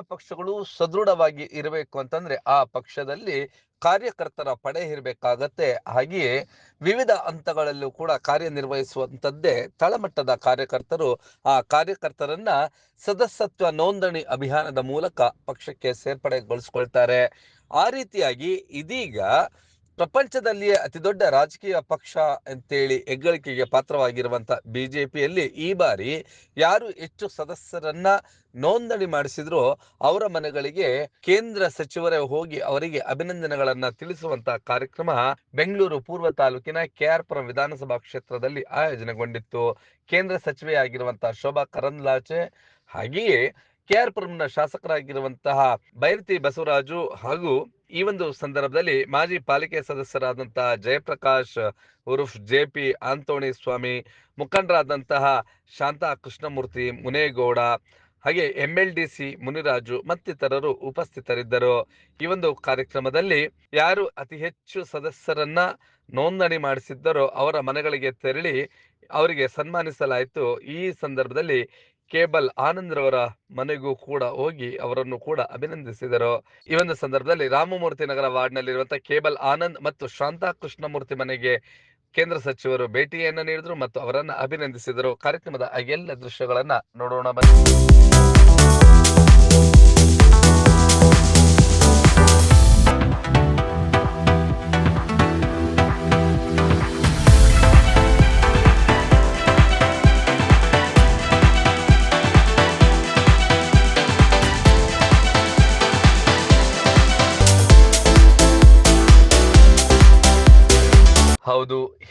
ಪಕ್ಷಗಳು ಸದೃಢವಾಗಿ ಇರಬೇಕು ಅಂತಂದ್ರೆ ಆ ಪಕ್ಷದಲ್ಲಿ ಕಾರ್ಯಕರ್ತರ ಪಡೆ ಇರಬೇಕಾಗತ್ತೆ. ಹಾಗೆಯೇ ವಿವಿಧ ಹಂತಗಳಲ್ಲೂ ಕೂಡ ಕಾರ್ಯನಿರ್ವಹಿಸುವಂತದ್ದೇ ತಳಮಟ್ಟದ ಕಾರ್ಯಕರ್ತರು. ಆ ಕಾರ್ಯಕರ್ತರನ್ನ ಸದಸ್ಯತ್ವ ನೋಂದಣಿ ಅಭಿಯಾನದ ಮೂಲಕ ಪಕ್ಷಕ್ಕೆ ಸೇರ್ಪಡೆಗೊಳಿಸ್ಕೊಳ್ತಾರೆ. ಆ ರೀತಿಯಾಗಿ ಇದೀಗ ಪ್ರಪಂಚದಲ್ಲಿಯೇ ಅತಿ ದೊಡ್ಡ ರಾಜಕೀಯ ಪಕ್ಷ ಅಂತೇಳಿ ಹೆಗ್ಗಳಿಕೆಗೆ ಪಾತ್ರವಾಗಿರುವಂತ ಬಿಜೆಪಿಯಲ್ಲಿ ಈ ಬಾರಿ ಯಾರು ಹೆಚ್ಚು ಸದಸ್ಯರನ್ನ ನೋಂದಣಿ ಮಾಡಿಸಿದ್ರೋ ಅವರ ಮನೆಗಳಿಗೆ ಕೇಂದ್ರ ಸಚಿವರೇ ಹೋಗಿ ಅವರಿಗೆ ಅಭಿನಂದನೆಗಳನ್ನ ತಿಳಿಸುವಂತ ಕಾರ್ಯಕ್ರಮ ಬೆಂಗಳೂರು ಪೂರ್ವ ತಾಲೂಕಿನ ಕೆಆರ್ ಪುರಂ ವಿಧಾನಸಭಾ ಕ್ಷೇತ್ರದಲ್ಲಿ ಆಯೋಜನೆಗೊಂಡಿತ್ತು. ಕೇಂದ್ರ ಸಚಿವೆ ಆಗಿರುವಂತಹ ಶೋಭಾ ಕರಂದ್ಲಾಚೆ ಹಾಗೆಯೇ ಕೆಆರ್ ಪುರಂನ ಶಾಸಕರಾಗಿರುವಂತಹ ಬೈರತಿ ಬಸವರಾಜು ಹಾಗೂ ಈ ಒಂದು ಸಂದರ್ಭದಲ್ಲಿ ಮಾಜಿ ಪಾಲಿಕೆ ಸದಸ್ಯರಾದಂತಹ ಜಯಪ್ರಕಾಶ್ ಉರುಫ್ ಜೆ ಪಿ ಆಂತೋಣಿ ಸ್ವಾಮಿ, ಮುಖಂಡರಾದಂತಹ ಶಾಂತಾ ಕೃಷ್ಣಮೂರ್ತಿ, ಮುನೇಗೌಡ, ಹಾಗೆ M L D C Muniraju ಮತ್ತಿತರರು ಉಪಸ್ಥಿತರಿದ್ದರು. ಈ ಒಂದು ಕಾರ್ಯಕ್ರಮದಲ್ಲಿ ಯಾರು ಅತಿ ಹೆಚ್ಚು ಸದಸ್ಯರನ್ನ ನೋಂದಣಿ ಮಾಡಿಸಿದ್ದರೋ ಅವರ ಮನೆಗಳಿಗೆ ತೆರಳಿ ಅವರಿಗೆ ಸನ್ಮಾನಿಸಲಾಯಿತು. ಈ ಸಂದರ್ಭದಲ್ಲಿ ಕೇಬಲ್ ಆನಂದ್ರವರ ಮನೆಗೂ ಕೂಡ ಹೋಗಿ ಅವರನ್ನು ಕೂಡ ಅಭಿನಂದಿಸಿದರು. ಈ ಒಂದು ಸಂದರ್ಭದಲ್ಲಿ ರಾಮಮೂರ್ತಿ ನಗರ ವಾರ್ಡ್ನಲ್ಲಿರುವಂತಹ ಕೇಬಲ್ ಆನಂದ್ ಮತ್ತು ಶಾಂತಾ ಕೃಷ್ಣಮೂರ್ತಿ ಮನೆಗೆ ಕೇಂದ್ರ ಸಚಿವರು ಭೇಟಿಯನ್ನು ನೀಡಿದರು ಮತ್ತು ಅವರನ್ನು ಅಭಿನಂದಿಸಿದರು. ಕಾರ್ಯಕ್ರಮದ ಎಲ್ಲ ದೃಶ್ಯಗಳನ್ನ ನೋಡೋಣ ಬನ್ನಿ.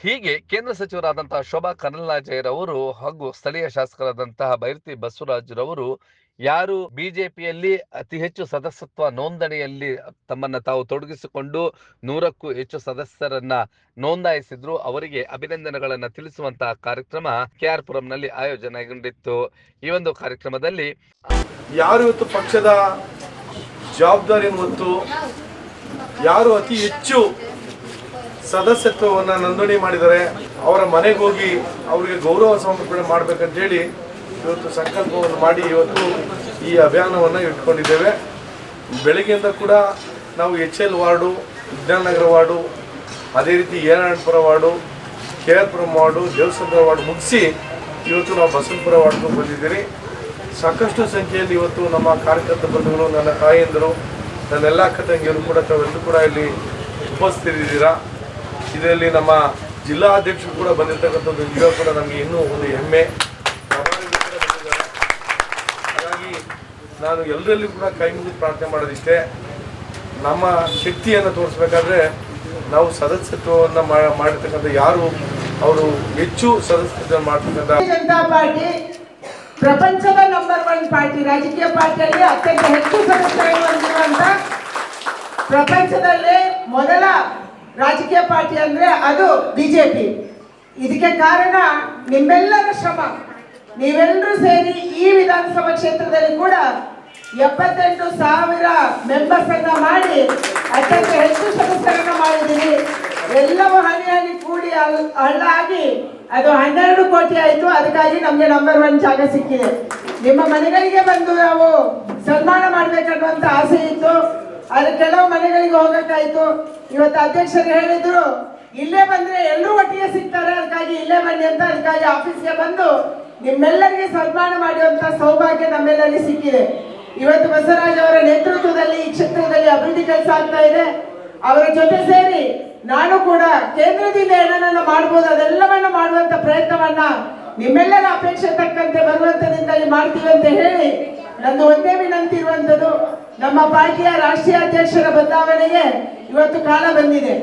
ಹೀಗೆ ಕೇಂದ್ರ ಸಚಿವರಾದಂತಹ ಶೋಭಾ ಕರಂದ್ಲಾಜೆರವರು ಹಾಗೂ ಸ್ಥಳೀಯ ಶಾಸಕರಾದಂತಹ ಬೈರತಿ ಬಸವರಾಜರವರು ಯಾರು ಬಿಜೆಪಿಯಲ್ಲಿ ಅತಿ ಹೆಚ್ಚು ಸದಸ್ಯತ್ವ ನೋಂದಣಿಯಲ್ಲಿ ತಮ್ಮನ್ನ ತಾವು ತೊಡಗಿಸಿಕೊಂಡು ನೂರಕ್ಕೂ ಹೆಚ್ಚು ಸದಸ್ಯರನ್ನ ನೋಂದಾಯಿಸಿದ್ರು, ಅವರಿಗೆ ಅಭಿನಂದನೆಗಳನ್ನ ತಿಳಿಸುವಂತಹ ಕಾರ್ಯಕ್ರಮ ಕೆ ಆರ್ ಪುರಂನಲ್ಲಿ ಆಯೋಜನೆಗೊಂಡಿತ್ತು ಈ ಒಂದು ಕಾರ್ಯಕ್ರಮದಲ್ಲಿ ಯಾರು ಇವತ್ತು ಪಕ್ಷದ ಜವಾಬ್ದಾರಿಯನ್ನು ಹೊತ್ತು ಯಾರು ಅತಿ ಹೆಚ್ಚು ಸದಸ್ಯತ್ವವನ್ನು ನೋಂದಣಿ ಮಾಡಿದರೆ ಅವರ ಮನೆಗೆ ಹೋಗಿ ಅವರಿಗೆ ಗೌರವ ಸಮರ್ಪಣೆ ಮಾಡಬೇಕಂತೇಳಿ ಇವತ್ತು ಸಂಕಲ್ಪವನ್ನು ಮಾಡಿ ಇವತ್ತು ಈ ಅಭಿಯಾನವನ್ನು ಇಟ್ಕೊಂಡಿದ್ದೇವೆ. ಬೆಳಗ್ಗೆಯಿಂದ ಕೂಡ ನಾವು H L ward, Vignananagar ward, ಅದೇ ರೀತಿ ಏನಾಯಣಪುರ ward K R Puram ward, Devasandra ward ಮುಗಿಸಿ ಇವತ್ತು ನಾವು ಬಸವಪುರ ವಾರ್ಡ್ಗೆ ಬಂದಿದ್ದೀರಿ. ಸಾಕಷ್ಟು ಸಂಖ್ಯೆಯಲ್ಲಿ ಇವತ್ತು ನಮ್ಮ ಕಾರ್ಯಕರ್ತ ಬಂಧುಗಳು, ನನ್ನ ತಾಯಿಯಂದರು ನನ್ನೆಲ್ಲ ಅಕ್ಕ ತಂಗಿಯರು ಕೂಡ ತಾವೆಲ್ಲರೂ ಕೂಡ ಇಲ್ಲಿ ಉಪಸ್ಥಿತಿದ್ದೀರಾ ಇದರಲ್ಲಿ ನಮ್ಮ ಜಿಲ್ಲಾ ಅಧ್ಯಕ್ಷರು ಕೂಡ ಬಂದಿರತಕ್ಕಂಥದ್ದು ನಿಜ ಕೂಡ ನಮಗೆ ಇನ್ನೂ ಒಂದು ಹೆಮ್ಮೆ. ಹಾಗಾಗಿ ನಾನು ಎಲ್ಲರಲ್ಲಿ ಕೂಡ ಕೈ ಮುಗಿದು ಪ್ರಾರ್ಥನೆ ಮಾಡೋದಿಷ್ಟೇ ನಮ್ಮ ಶಕ್ತಿಯನ್ನು ತೋರಿಸ್ಬೇಕಾದ್ರೆ ನಾವು ಸದಸ್ಯತ್ವವನ್ನು ಮಾಡಿರ್ತಕ್ಕಂಥ ಯಾರು ಅವರು ಹೆಚ್ಚು ಸದಸ್ಯತ್ವ ಮಾಡ್ತಕ್ಕಂಥ ಜನತಾ ಪಾರ್ಟಿ ಪ್ರಪಂಚದ ನಂಬರ್ ಒನ್ ಪಾರ್ಟಿ, ರಾಜಕೀಯ ಪಾರ್ಟಿಯಲ್ಲಿ ಅತ್ಯಂತ ಹೆಚ್ಚು ಹೊಂದಿರುವಂತ ಪ್ರಪಂಚದಲ್ಲೇ ಮೊದಲ ರಾಜಕೀಯ ಪಾರ್ಟಿ ಅಂದ್ರೆ ಅದು ಬಿಜೆಪಿ. ಇದಕ್ಕೆ ಕಾರಣ ನಿಮ್ಮೆಲ್ಲರ ಶ್ರಮ. ನೀವೆಲ್ಲರೂ ಸೇರಿ ಈ ವಿಧಾನಸಭಾ ಕ್ಷೇತ್ರದಲ್ಲಿ ಕೂಡ ಎಪ್ಪತ್ತೆಂಟು ಸಾವಿರ ಮೆಂಬರ್ಸ್ ಅನ್ನ ಮಾಡಿ, ಅತ್ಯಂತ ಹೆಚ್ಚು ಸದಸ್ಯರನ್ನ ಮಾಡಿದ್ದೀರಿ. ಎಲ್ಲವೂ ಹನಿ ಹನಿ ಕೂಡಿ ಹಳ್ಳ ಆಗಿ ಅದು ಹನ್ನೆರಡು ಕೋಟಿ ಆಯ್ತು. ಅದಕ್ಕಾಗಿ ನಮಗೆ ನಂಬರ್ ಒನ್ ಜಾಗ ಸಿಕ್ಕಿದೆ. ನಿಮ್ಮ ಮನೆಗಳಿಗೆ ಬಂದು ನಾವು ಸನ್ಮಾನ ಮಾಡ್ಬೇಕನ್ನುವಂತ ಆಸೆ ಇತ್ತು. ಆದ್ರೆ ಕೆಲವು ಮನೆಗಳಿಗೆ ಹೋಗಕ್ಕಾಯ್ತು. ಇವತ್ತು ಅಧ್ಯಕ್ಷರು ಹೇಳಿದ್ರು, ಇಲ್ಲೇ ಬಂದ್ರೆ ಎಲ್ಲರೂ ಒಟ್ಟಿಗೆ ಸಿಗ್ತಾರೆ, ಅದಕ್ಕಾಗಿ ಇಲ್ಲೇ ಬನ್ನಿ ಅಂತ, ಅದಕ್ಕಾಗಿ ಆಫೀಸ್ಗೆ ಬಂದು ನಿಮ್ಮೆಲ್ಲರಿಗೆ ಸನ್ಮಾನ ಮಾಡುವಂತ ಸೌಭಾಗ್ಯ ನಮ್ಮೆಲ್ಲರಿಗೆ ಸಿಕ್ಕಿದೆ. ಇವತ್ತು ಬಸವರಾಜ್ ಅವರ ನೇತೃತ್ವದಲ್ಲಿ ಈ ಕ್ಷೇತ್ರದಲ್ಲಿ ಅಭಿವೃದ್ಧಿ ಕೆಲಸ ಆಗ್ತಾ ಇದೆ. ಅವರ ಜೊತೆ ಸೇರಿ ನಾನು ಕೂಡ ಕೇಂದ್ರದಿಂದ ಏನನ್ನ ಮಾಡ್ಬೋದು, ಅದೆಲ್ಲವನ್ನ ಮಾಡುವಂತ ಪ್ರಯತ್ನವನ್ನ ನಿಮ್ಮೆಲ್ಲರ ಅಪೇಕ್ಷೆ ತಕ್ಕಂತೆ ಬರುವಂತದಿಂದಲೇ ಮಾಡ್ತೀವಿ ಅಂತ ಹೇಳಿ ನಂದು ಒಂದೇ ವಿನಂತಿ ಇರುವಂತದ್ದು. ನಮ್ಮ ಪಾರ್ಟಿಯ ರಾಷ್ಟ್ರೀಯ ಅಧ್ಯಕ್ಷರ ಬದಲಾವಣೆಗೆ ಇವತ್ತು ಕಾಲ ಬಂದಿದೆ.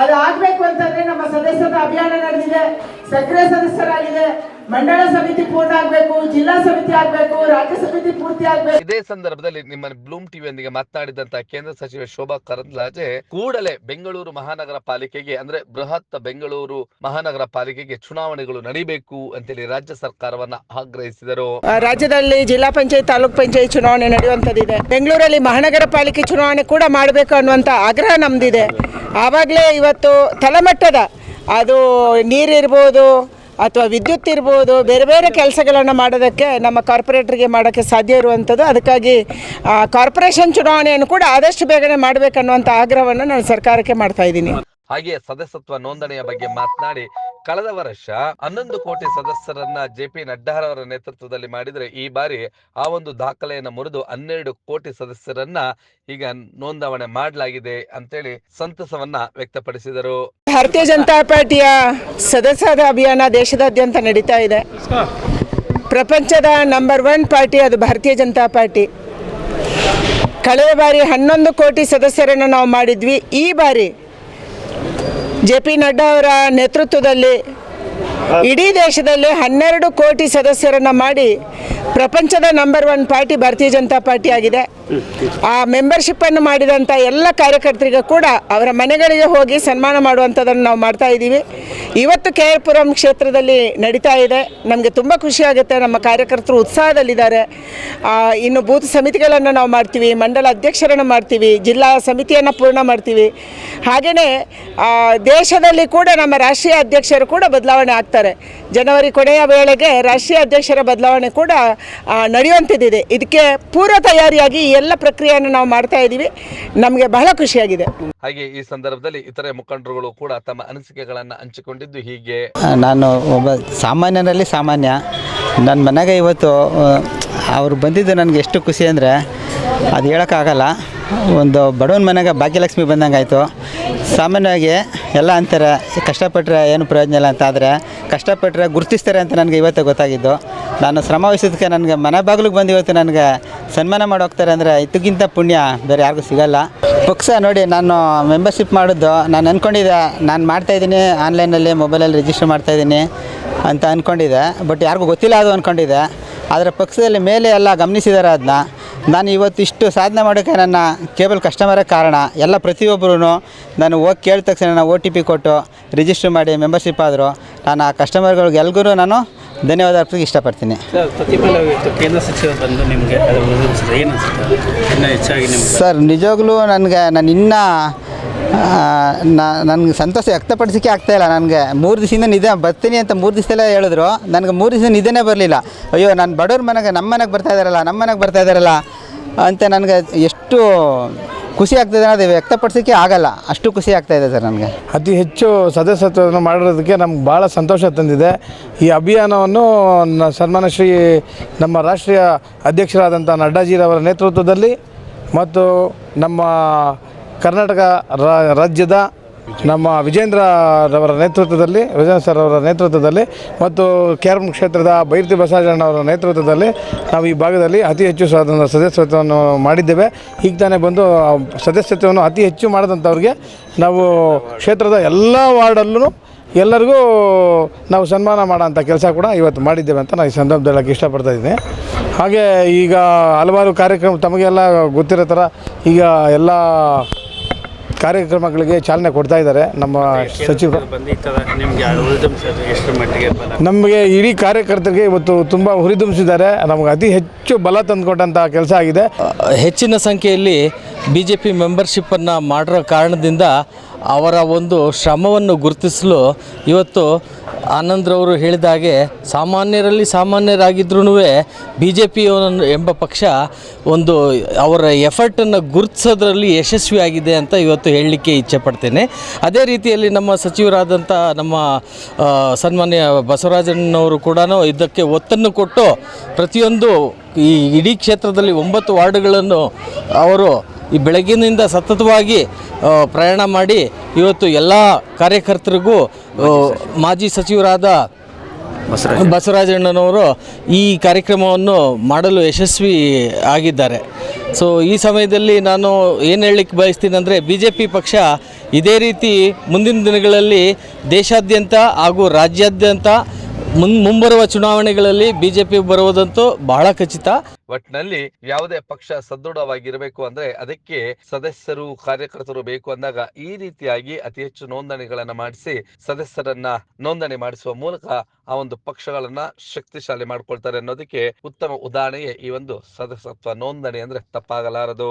ಅದು ಆಗ್ಬೇಕು ಅಂತಂದ್ರೆ ನಮ್ಮ ಸದಸ್ಯರ ಅಭಿಯಾನ ನಡೆದಿದೆ. ಸಕ್ರಿಯ ಸದಸ್ಯರಾಗಿದೆ. ಮಂಡಳ ಸಮಿತಿ ಪೂರ್ಣ ಆಗ್ಬೇಕು ಜಿಲ್ಲಾ ಸಮಿತಿ ಆಗ್ಬೇಕು ರಾಜ್ಯ ಸಮಿತಿ ಪೂರ್ತಿ ಆಗ್ಬೇಕು. ಇದೇ ಸಂದರ್ಭದಲ್ಲಿ ನಿಮ್ಮ ಬ್ಲೂಮ್ ಟಿವಿಯೊಂದಿಗೆ ಮಾತನಾಡಿದಂತಹ ಕೇಂದ್ರ ಸಚಿವೆ ಶೋಭಾ ಕರಂದ್ಲಾಜೆ ಕೂಡಲೇ ಬೆಂಗಳೂರು ಮಹಾನಗರ ಪಾಲಿಕೆಗೆ ಅಂದ್ರೆ ಬೃಹತ್ ಬೆಂಗಳೂರು ಮಹಾನಗರ ಪಾಲಿಕೆಗೆ ಚುನಾವಣೆಗಳು ನಡೀಬೇಕು ಅಂತೇಳಿ ರಾಜ್ಯ ಸರ್ಕಾರವನ್ನ ಆಗ್ರಹಿಸಿದರು. ರಾಜ್ಯದಲ್ಲಿ ಜಿಲ್ಲಾ ಪಂಚಾಯತ್ ತಾಲೂಕ್ ಪಂಚಾಯತ್ ಚುನಾವಣೆ ನಡೆಯುವಂತದಿದೆ ಬೆಂಗಳೂರಲ್ಲಿ ಮಹಾನಗರ ಪಾಲಿಕೆ ಚುನಾವಣೆ ಕೂಡ ಮಾಡಬೇಕು ಅನ್ನುವಂತ ಆಗ್ರಹ ನಮ್ದಿದೆ. ಆವಾಗಲೇ ಇವತ್ತು ತಲಮಟ್ಟದ ಅದು ನೀರಿರ್ಬೋದು ಅಥವಾ ವಿದ್ಯುತ್ ಇರ್ಬೋದು, ಬೇರೆ ಬೇರೆ ಕೆಲಸಗಳನ್ನು ಮಾಡೋದಕ್ಕೆ ನಮ್ಮ ಕಾರ್ಪೊರೇಟ್ರಿಗೆ ಮಾಡೋಕ್ಕೆ ಸಾಧ್ಯ ಇರುವಂಥದ್ದು. ಅದಕ್ಕಾಗಿ ಕಾರ್ಪೊರೇಷನ್ ಚುನಾವಣೆಯನ್ನು ಕೂಡ ಆದಷ್ಟು ಬೇಗನೆ ಮಾಡಬೇಕನ್ನುವಂಥ ಆಗ್ರಹವನ್ನು ನಾನು ಸರ್ಕಾರಕ್ಕೆ ಮಾಡ್ತಾ ಇದ್ದೀನಿ. ಹಾಗೆ ಸದಸ್ಯತ್ವ ನೋಂದಣಿಯ ಬಗ್ಗೆ ಮಾತನಾಡಿ, ಕಳೆದ ವರ್ಷ ಹನ್ನೊಂದು ಕೋಟಿ ಸದಸ್ಯರನ್ನ ಜೆ ಪಿ ನಡ್ಡಾರವರ ನೇತೃತ್ವದಲ್ಲಿ ಮಾಡಿದ್ರೆ ಈ ಬಾರಿ ಆ ಒಂದು ದಾಖಲೆಯನ್ನು ಮುರಿದು ಹನ್ನೆರಡು ಕೋಟಿ ಸದಸ್ಯರನ್ನ ಈಗ ನೋಂದಾವಣೆ ಮಾಡಲಾಗಿದೆ ಅಂತೇಳಿ ಸಂತಸವನ್ನ ವ್ಯಕ್ತಪಡಿಸಿದರು. ಭಾರತೀಯ ಜನತಾ ಪಾರ್ಟಿಯ ಸದಸ್ಯದ ಅಭಿಯಾನ ದೇಶದಾದ್ಯಂತ ನಡೀತಾ ಇದೆ. ಪ್ರಪಂಚದ ನಂಬರ್ ಒನ್ ಪಾರ್ಟಿ ಅದು ಭಾರತೀಯ ಜನತಾ ಪಾರ್ಟಿ. ಕಳೆದ ಬಾರಿ ಹನ್ನೊಂದು ಕೋಟಿ ಸದಸ್ಯರನ್ನು ನಾವು ಮಾಡಿದ್ವಿ. ಈ ಬಾರಿ ಜೆ ಪಿ ನಡ್ಡಾ ಅವರ ನೇತೃತ್ವದಲ್ಲಿ ಇಡೀ ದೇಶದಲ್ಲಿ ಹನ್ನೆರಡು ಕೋಟಿ ಸದಸ್ಯರನ್ನು ಮಾಡಿ ಪ್ರಪಂಚದ ನಂಬರ್ ಒನ್ ಪಾರ್ಟಿ ಭಾರತೀಯ ಜನತಾ ಪಾರ್ಟಿ ಆಗಿದೆ. ಆ ಮೆಂಬರ್ಶಿಪ್ಪನ್ನು ಮಾಡಿದಂಥ ಎಲ್ಲ ಕಾರ್ಯಕರ್ತರಿಗೂ ಕೂಡ ಅವರ ಮನೆಗಳಿಗೆ ಹೋಗಿ ಸನ್ಮಾನ ಮಾಡುವಂಥದ್ದನ್ನು ನಾವು ಮಾಡ್ತಾ ಇದ್ದೀವಿ. ಇವತ್ತು ಕೆ ಆರ್ ಪುರಂ ಕ್ಷೇತ್ರದಲ್ಲಿ ನಡೀತಾ ಇದೆ. ನಮಗೆ ತುಂಬ ಖುಷಿ ಆಗುತ್ತೆ. ನಮ್ಮ ಕಾರ್ಯಕರ್ತರು ಉತ್ಸಾಹದಲ್ಲಿದ್ದಾರೆ. ಇನ್ನು ಬೂತ್ ಸಮಿತಿಗಳನ್ನು ನಾವು ಮಾಡ್ತೀವಿ, ಮಂಡಲ ಅಧ್ಯಕ್ಷರನ್ನು ಮಾಡ್ತೀವಿ, ಜಿಲ್ಲಾ ಸಮಿತಿಯನ್ನು ಪೂರ್ಣ ಮಾಡ್ತೀವಿ. ಹಾಗೆಯೇ ದೇಶದಲ್ಲಿ ಕೂಡ ನಮ್ಮ ರಾಷ್ಟ್ರೀಯ ಅಧ್ಯಕ್ಷರು ಕೂಡ ಬದಲಾವಣೆ ಆಗ್ತಾರೆ ಜನವರಿ ಕೊನೆಯ ವೇಳೆಗೆ ರಾಷ್ಟ್ರೀಯ ಅಧ್ಯಕ್ಷರ ಬದಲಾವಣೆ ಕೂಡ ನಡೆಯುವಂಥದ್ದಿದೆ ಇದಕ್ಕೆ ಪೂರ್ವ ತಯಾರಿಯಾಗಿ ಈ ಎಲ್ಲ ಪ್ರಕ್ರಿಯೆಯನ್ನು ನಾವು ಮಾಡ್ತಾ ಇದ್ದೀವಿ. ನಮಗೆ ಬಹಳ ಖುಷಿಯಾಗಿದೆ. ಹಾಗೆ ಈ ಸಂದರ್ಭದಲ್ಲಿ ಇತರೆ ಮುಖಂಡರುಗಳು ಕೂಡ ತಮ್ಮ ಅನಿಸಿಕೆಗಳನ್ನು ಹಂಚಿಕೊಂಡಿದ್ದು ಹೀಗೆ. ನಾನು ಒಬ್ಬ ಸಾಮಾನ್ಯನಲ್ಲಿ ಸಾಮಾನ್ಯ. ನನ್ನ ಮನೆಗೆ ಇವತ್ತು ಅವರು ಬಂದಿದ್ದು ನನಗೆ ಎಷ್ಟು ಖುಷಿ ಅಂದರೆ ಅದು ಹೇಳೋಕ್ಕಾಗಲ್ಲ. ಒಂದು ಬಡವನ ಮನೆಗೆ ಭಾಗ್ಯಲಕ್ಷ್ಮಿ ಬಂದಂಗೆ ಆಯಿತು ಸಾಮಾನ್ಯವಾಗಿ ಎಲ್ಲ ಅಂತಾರೆ ಕಷ್ಟಪಟ್ಟರೆ ಏನು ಪ್ರಯೋಜನ ಇಲ್ಲ ಅಂತ, ಆದರೆ ಕಷ್ಟಪಟ್ಟರೆ ಗುರುತಿಸ್ತಾರೆ ಅಂತ ನನಗೆ ಇವತ್ತೇ ಗೊತ್ತಾಗಿದ್ದು. ನಾನು ಶ್ರಮ ವಹಿಸೋದಕ್ಕೆ ನನಗೆ ಮನೆ ಬಾಗಿಲಿಗೆ ಬಂದು ಇವತ್ತು ನನಗೆ ಸನ್ಮಾನ ಮಾಡಿ ಹೋಗ್ತಾರೆ ಅಂದರೆ ಇದಕ್ಕಿಂತ ಪುಣ್ಯ, ಬೇರೆ ಯಾರಿಗೂ ಸಿಗಲ್ಲ. ಪಕ್ಷ ನೋಡಿ, ನಾನು ಮೆಂಬರ್ಶಿಪ್ ಮಾಡಿದ್ದು, ನಾನು ಅಂದ್ಕೊಂಡಿದ್ದೆ ನಾನು ಮಾಡ್ತಾಯಿದ್ದೀನಿ ಆನ್ಲೈನಲ್ಲಿ ಮೊಬೈಲಲ್ಲಿ ರಿಜಿಸ್ಟರ್ ಮಾಡ್ತಾಯಿದ್ದೀನಿ ಅಂತ ಅಂದ್ಕೊಂಡಿದ್ದೆ ಬಟ್ ಯಾರಿಗೂ ಗೊತ್ತಿಲ್ಲ ಅದು ಅಂದ್ಕೊಂಡಿದ್ದೆ ಆದರೆ ಪಕ್ಷದಲ್ಲಿ ಮೇಲೆ ಎಲ್ಲ ಗಮನಿಸಿದ್ದಾರೆ ಅದನ್ನ. ನಾನು ಇವತ್ತಿಷ್ಟು ಸಾಧನೆ ಮಾಡೋಕ್ಕೆ ನನ್ನ ಕೇಬಲ್ ಕಸ್ಟಮರೇ ಕಾರಣ. ಎಲ್ಲ ಪ್ರತಿಯೊಬ್ಬರೂ ನಾನು ಹೋಗಿ ಕೇಳಿದ ತಕ್ಷಣ ಓ ಟಿ ಪಿ ಕೊಟ್ಟು ರಿಜಿಸ್ಟರ್ ಮಾಡಿ ಮೆಂಬರ್ಶಿಪ್ ಆದರು. ನಾನು ಆ ಕಸ್ಟಮರ್ಗಳಿಗೆ ಎಲ್ರಿಗೂ ನಾನು ಧನ್ಯವಾದ ಅರ್ಪಕ್ಕೆ ಇಷ್ಟಪಡ್ತೀನಿ. ಕೇಂದ್ರ ಬಂದು ನಿಮಗೆ? ಸರ್ ನಿಜವಾಗ್ಲೂ ನನಗೆ ನಾನು ಇನ್ನೂ ನನಗೆ ಸಂತೋಷ ವ್ಯಕ್ತಪಡಿಸೋಕ್ಕೆ ಆಗ್ತಾಯಿಲ್ಲ ನನಗೆ ಮೂರು ದಿವಸದಿಂದ ನಿದ್ದೆ ಬರ್ತೀನಿ ಅಂತ ಮೂರು ದಿವಸದಲ್ಲೇ ಹೇಳಿದ್ರು. ನನಗೆ ಮೂರು ದಿವಸ ನಿದ್ದೆನೇ ಬರಲಿಲ್ಲ. ಅಯ್ಯೋ, ನಾನು ಬಡವ್ರ ಮನೆಗೆ ನಮ್ಮ ಮನೆಗೆ ಬರ್ತಾ ಇದ್ದಾರಲ್ಲ ನಮ್ಮ ಮನೆಗೆ ಬರ್ತಾ ಇದ್ದಾರಲ್ಲ ಅಂತ ನನಗೆ ಎಷ್ಟು ಖುಷಿ ಆಗ್ತದೆ ಅನ್ನೋದು ವ್ಯಕ್ತಪಡಿಸೋಕ್ಕೆ ಆಗಲ್ಲ. ಅಷ್ಟು ಖುಷಿ ಆಗ್ತಾಯಿದೆ ಸರ್ ನನಗೆ. ಅತಿ ಹೆಚ್ಚು ಸದಸ್ಯತ್ವವನ್ನು ಮಾಡಿರೋದಕ್ಕೆ ನಮ್ಗೆ ಭಾಳ ಸಂತೋಷ ತಂದಿದೆ. ಈ ಅಭಿಯಾನವನ್ನು ಸನ್ಮಾನ ಶ್ರೀ ನಮ್ಮ ರಾಷ್ಟ್ರೀಯ ಅಧ್ಯಕ್ಷರಾದಂಥ ನಡ್ಡಾಜಿರವರ ನೇತೃತ್ವದಲ್ಲಿ ಮತ್ತು ನಮ್ಮ ಕರ್ನಾಟಕ ರಾಜ್ಯದ ನಮ್ಮ ವಿಜೇಂದ್ರ ರವರ ನೇತೃತ್ವದಲ್ಲಿ, ವಿಜೇಂದ್ರ ಸರ್ ಅವರ ನೇತೃತ್ವದಲ್ಲಿ ಮತ್ತು ಕೇರಂ ಕ್ಷೇತ್ರದ ಬೈರ್ತಿ ಬಸವರಾಜಣ್ಣ ಅವರ ನೇತೃತ್ವದಲ್ಲಿ ನಾವು ಈ ಭಾಗದಲ್ಲಿ ಅತಿ ಹೆಚ್ಚು ಸದಸ್ಯತ್ವವನ್ನು ಮಾಡಿದ್ದೇವೆ. ಈಗ ತಾನೇ ಬಂದು ಸದಸ್ಯತ್ವವನ್ನು ಅತಿ ಹೆಚ್ಚು ಮಾಡಿದಂಥವ್ರಿಗೆ ನಾವು ಕ್ಷೇತ್ರದ ಎಲ್ಲ ವಾರ್ಡಲ್ಲೂ ಎಲ್ಲರಿಗೂ ನಾವು ಸನ್ಮಾನ ಮಾಡೋಂಥ ಕೆಲಸ ಕೂಡ ಇವತ್ತು ಮಾಡಿದ್ದೇವೆ ಅಂತ ನಾನು ಈ ಸಂದರ್ಭದಲ್ಲಿ ಹೇಳಕ್ಕೆ ಇಷ್ಟಪಡ್ತಾ ಇದ್ದೀನಿ. ಹಾಗೆ ಈಗ ಹಲವಾರು ಕಾರ್ಯಕ್ರಮ ತಮಗೆಲ್ಲ ಗೊತ್ತಿರೋ ಥರ ಈಗ ಎಲ್ಲ ಕಾರ್ಯಕ್ರಮಗಳಿಗೆ ಚಾಲನೆ ಕೊಡ್ತಾ ಇದ್ದಾರೆ. ನಮ್ಮ ಸಚಿವರು ಬಂದು ನಿಮಗೆ ಉಳಿದಂಸೋದು ಎಷ್ಟು ಮಟ್ಟಿಗೆ ನಮಗೆ ಇಡೀ ಕಾರ್ಯಕರ್ತರಿಗೆ ಇವತ್ತು ತುಂಬ ಹುರಿದುಂಬಿಸಿದ್ದಾರೆ. ನಮಗೆ ಅತಿ ಹೆಚ್ಚು ಬಲ ತಂದುಕೊಟ್ಟಂಥ ಕೆಲಸ ಆಗಿದೆ. ಹೆಚ್ಚಿನ ಸಂಖ್ಯೆಯಲ್ಲಿ ಬಿ ಜೆ ಪಿ ಮೆಂಬರ್ಶಿಪ್ಪನ್ನು ಮಾಡಿರೋ ಕಾರಣದಿಂದ ಅವರ ಒಂದು ಶ್ರಮವನ್ನು ಗುರುತಿಸಲು ಇವತ್ತು ಆನಂದ್ರವರು ಹೇಳಿದ ಹಾಗೆ ಸಾಮಾನ್ಯರಲ್ಲಿ ಸಾಮಾನ್ಯರಾಗಿದ್ರೂ ಬಿ ಜೆ ಪಿ ಎಂಬ ಪಕ್ಷ ಒಂದು ಅವರ ಎಫರ್ಟನ್ನು ಗುರುತಿಸೋದ್ರಲ್ಲಿ ಯಶಸ್ವಿಯಾಗಿದೆ ಅಂತ ಇವತ್ತು ಹೇಳಲಿಕ್ಕೆ ಇಚ್ಛೆ ಪಡ್ತೇನೆ. ಅದೇ ರೀತಿಯಲ್ಲಿ ನಮ್ಮ ಸಚಿವರಾದಂಥ ನಮ್ಮ ಸನ್ಮಾನ್ಯ ಬಸವರಾಜನವರು ಕೂಡ ಇದಕ್ಕೆ ಒತ್ತನ್ನು ಕೊಟ್ಟು ಪ್ರತಿಯೊಂದು ಈ ಇಡೀ ಕ್ಷೇತ್ರದಲ್ಲಿ ಒಂಬತ್ತು ವಾರ್ಡ್ಗಳನ್ನು ಅವರು ಈ ಬೆಳಗ್ಗಿನಿಂದ ಸತತವಾಗಿ ಪ್ರಯಾಣ ಮಾಡಿ ಇವತ್ತು ಎಲ್ಲ ಕಾರ್ಯಕರ್ತರಿಗೂ ಮಾಜಿ ಸಚಿವರಾದ ಬಸವರಾಜಣ್ಣನವರು ಈ ಕಾರ್ಯಕ್ರಮವನ್ನು ಮಾಡಲು ಯಶಸ್ವಿ ಆಗಿದ್ದಾರೆ. ಸೊ ಈ ಸಮಯದಲ್ಲಿ ನಾನು ಏನು ಹೇಳಲಿಕ್ಕೆ ಬಯಸ್ತೀನಿ ಅಂದರೆ ಬಿ ಜೆ ಪಿ ಪಕ್ಷ ಇದೇ ರೀತಿ ಮುಂದಿನ ದಿನಗಳಲ್ಲಿ ದೇಶಾದ್ಯಂತ ಹಾಗೂ ರಾಜ್ಯಾದ್ಯಂತ ಮುನ್ ಮುಂಬರುವ ಚುನಾವಣೆಗಳಲ್ಲಿ ಬಿಜೆಪಿ ಬರುವುದಂತೂ ಬಹಳ ಖಚಿತ. ಒಟ್ನಲ್ಲಿ ಯಾವುದೇ ಪಕ್ಷ ಸದೃಢವಾಗಿರಬೇಕು ಅಂದ್ರೆ ಅದಕ್ಕೆ ಸದಸ್ಯರು, ಕಾರ್ಯಕರ್ತರು ಬೇಕು ಅಂದಾಗ ಈ ರೀತಿಯಾಗಿ ಅತಿ ಹೆಚ್ಚು ನೋಂದಣಿಗಳನ್ನ ಮಾಡಿಸಿ ಸದಸ್ಯರನ್ನ ನೋಂದಣಿ ಮಾಡಿಸುವ ಮೂಲಕ ಆ ಒಂದು ಪಕ್ಷಗಳನ್ನ ಶಕ್ತಿಶಾಲಿ ಮಾಡ್ಕೊಳ್ತಾರೆ ಅನ್ನೋದಕ್ಕೆ ಉತ್ತಮ ಉದಾಹರಣೆಯೇ ಈ ಒಂದು ಸದಸ್ಯತ್ವ ನೋಂದಣಿ ಅಂದ್ರೆ ತಪ್ಪಾಗಲಾರದು.